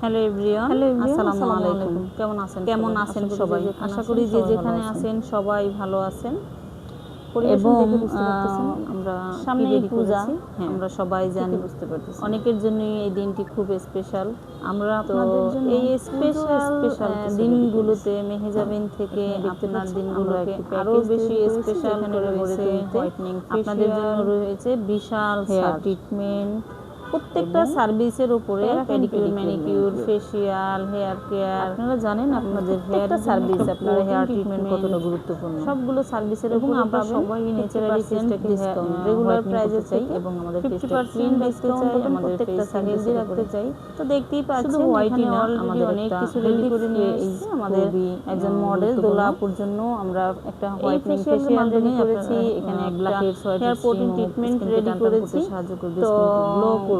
Hello everyone everyone, আসসালামু আলাইকুম। কেমন আছেন কেমন? আছেন সবাই? আশা করি যে যেখানে আছেন সবাই ভালো আছেন। এবং আমরা সামনে পূজা। হ্যাঁ, আমরা সবাই জানি বুঝতে পারতেছি অনেকের জন্য এই দিনটি খুব স্পেশাল আমরা তো এই স্পেশাল স্পেশাল দিনগুলোতে মেহেজাবিন থেকে আপনার দিনগুলোকে আরও বেশি স্পেশাল করে গড়ে তুলতে আপনাদের জন্য রয়েছে বিশাল হেয়ার ট্রিটমেন্ট প্রত্যেকটা সার্ভিসের উপরে pedicure manicure. Facial hair care আপনারা জানেন আপনাদের হেয়ার সার্ভিস জন্য আপনার হেয়ার ট্রিটমেন্ট কতটা গুরুত্বপূর্ণ। সবগুলো সার্ভিসের এবং উপরে আমরা সবাই ন্যাচারালি 50% ফেসটাকে discount, রেগুলার প্রাইজে চাই এবং আমাদের ফেসটা ক্লিন রাখতে ডিসকাউন্ট চাই আমাদের প্রত্যেকটা ফেসটা হেলদি রাখতে চাই। তো দেখতেই পাচ্ছেন শুধু না, আমাদের অনেক কিছু রেডি করে নিয়ে এসেছি আমাদের একজন মডেল গুরুত্বপূর্ণ। দোলা আপুর জন্য আমরা একটা হোয়াইটনিং এর ফেশিয়াল রেডি করেছি এখানে blackheads, white hair protein treatment ready করেছি। সাহায্য করবে, তো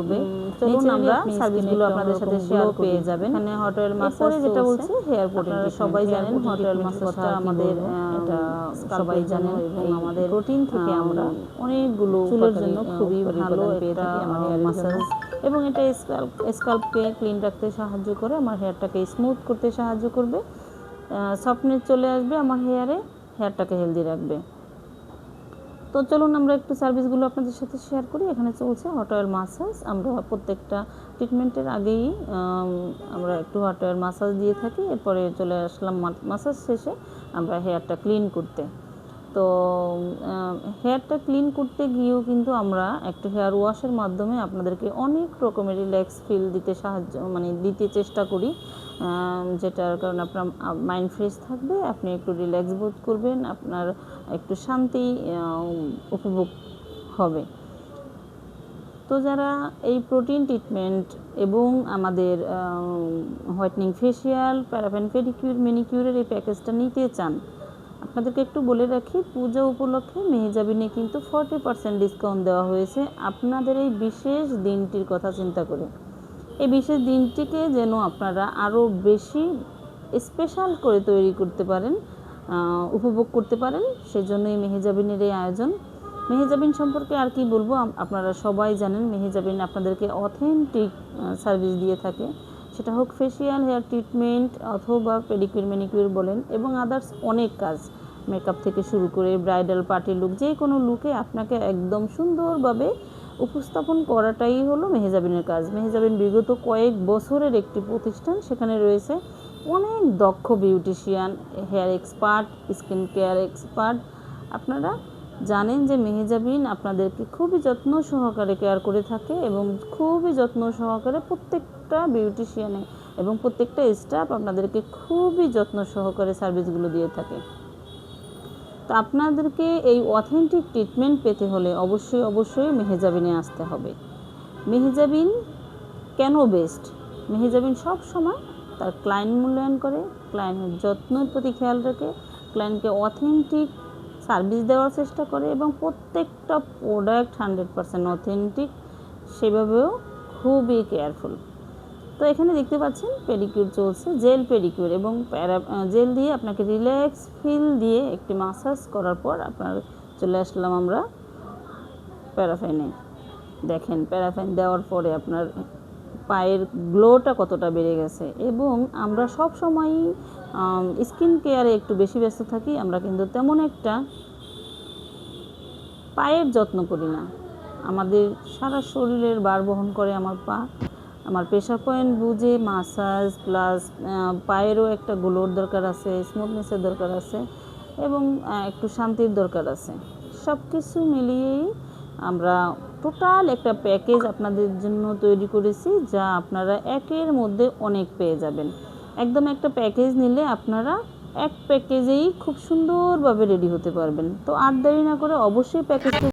করবে। চলুন আমরা সার্ভিসগুলো আপনাদের সাথে শেয়ার পেয়ে যাবেন। এখানে হট অয়েল মাসাজ যেটা বলছি, আপনারা treatment, সবাই জানেন হট অয়েল মাসাজটা আমাদের এটা সবাই জানেন এবং আমাদের protein থেকে আমরা অনেকগুলো চুলের জন্য খুবই ভালো পেয়ে থাকি হেয়ার মাসাজ এবং এটা স্কাল্প স্কাল্পকে ক্লিন রাখতে সাহায্য করে আমার হেয়ারটাকে স্মুথ করতে সাহায্য করবে। সফটনেস চলে আসবে আমার হেয়ারে হেয়ারটাকে হেলদি রাখবে। তো চলুন আমরা একটু সার্ভিসগুলো আপনাদের সাথে শেয়ার করি। এখানে চলছে হট অয়েল মাসাজ আমরা প্রত্যেকটা ট্রিটমেন্টের আগেই আমরা একটু হট অয়েল মাসাজ দিয়ে থাকি। এরপরে চলে আসলাম মাসাজ শেষে আমরা হেয়ারটা ক্লিন করতে। তো হেয়ারটা ক্লিন করতে গিয়েও কিন্তু আমরা একটা হেয়ার ওয়াশের মাধ্যমে আপনাদেরকে অনেক রকমের রিল্যাক্স ফিল দিতে সাহায্য মানে দিতে চেষ্টা করি। যেটার কারণে আপনার মাইন্ড ফ্রেশ থাকবে, আপনি একটু রিল্যাক্স বোধ করবেন, আপনার একটু শান্তি উপভোগ হবে। তো যারা এই প্রোটিন ট্রিটমেন্ট এবং আমাদের হোয়াইটনিং ফেশিয়াল প্যারাফেন পেডিকিউর মেনিকিউরের এই প্যাকেজটা নিতে চান আপনাদেরকে একটু বলে রাখি, পূজা উপলক্ষে মেহেজাবিনে কিন্তু ফর্টি পার্সেন্ট ডিসকাউন্ট দেওয়া হয়েছে। আপনাদের এই বিশেষ দিনটির কথা চিন্তা করে। এই বিশেষ দিনটিকে যেন আপনারা আরও বেশি স্পেশাল করে তৈরি করতে পারেন উপভোগ করতে পারেন সেজন্য এই মেহেজাবিনের এই আয়োজন। মেহেজাবিন সম্পর্কে আর কি বলব আপনারা সবাই জানেন মেহেজাবিন আপনাদেরকে অথেন্টিক সার্ভিস দিয়ে থাকে। সেটা হোক ফেসিয়াল হেয়ার ট্রিটমেন্ট অথবা পেডিকিউর ম্যানিকিউর বলেন, এবং আদার্স অনেক কাজ। মেকআপ থেকে শুরু করে ব্রাইডাল পার্টি লুক যে কোনো লুকে আপনাকে একদম সুন্দরভাবে উপস্থাপন করাটাই হলো মেহেজাবিনের কাজ। মেহেজাবিন বিগত কয়েক বছরের একটি প্রতিষ্ঠান, সেখানে রয়েছে অনেক দক্ষ beautician hair expert skin care expert আপনারা জানেন যে মেহেজাবিন আপনাদেরকে খুবই যত্ন সহকারে কেয়ার করে থাকে এবং খুবই যত্ন সহকারে প্রত্যেকটা বিউটিশিয়ানে এবং প্রত্যেকটা স্টাফ আপনাদেরকে খুবই যত্ন সহকারে সার্ভিসগুলো দিয়ে থাকে। তো আপনাদেরকে এই অথেন্টিক ট্রিটমেন্ট পেতে হলে অবশ্যই অবশ্যই মেহেজাবিনে আসতে হবে। মেহেজাবিন কেন বেস্ট মেহেজাবিন সব সময় তার ক্লায়েন্ট মূল্যায়ন করে ক্লায়েন্টের যত্নের প্রতি খেয়াল রাখে ক্লায়েন্টকে অথেন্টিক সার্ভিস দেওয়ার চেষ্টা করে এবং প্রত্যেকটা প্রোডাক্ট হান্ড্রেড পারসেন্ট অথেন্টিক সেভাবেও খুবই কেয়ারফুল তো এখানে দেখতে পাচ্ছেন পেডিকিউর চলছে, জেল পেডিকিউর এবং প্যারা জেল দিয়ে আপনাকে রিল্যাক্স ফিল দিয়ে একটি মাসাজ করার পর আপনার চলে আসলাম আমরা প্যারাফাইনে। দেখেন প্যারাফাইন দেওয়ার পরে আপনার পায়ের গ্লোটা কতটা বেড়ে গেছে এবং আমরা সব সময়ই স্কিন কেয়ারে একটু বেশি ব্যস্ত থাকি, আমরা কিন্তু তেমন একটা পায়ের যত্ন করি না। আমাদের সারা শরীরের বার বহন করে আমার পা। আমার প্রেশার পয়েন্ট বুঝে মাসাজ প্লাস পায়েরও একটা গ্লোর দরকার আছে স্মুথনেসের দরকার আছে এবং একটু শান্তির দরকার আছে। সব কিছু মিলিয়েই আমরা টোটাল একটা প্যাকেজ আপনাদের জন্য তৈরি করেছি যা আপনারা একের মধ্যে অনেক পেয়ে যাবেন। একদম একটা প্যাকেজ নিলে আপনারা এক প্যাকেজেই খুব সুন্দরভাবে রেডি হতে পারবেন। তো আর দেরি না করে অবশ্যই প্যাকেজটা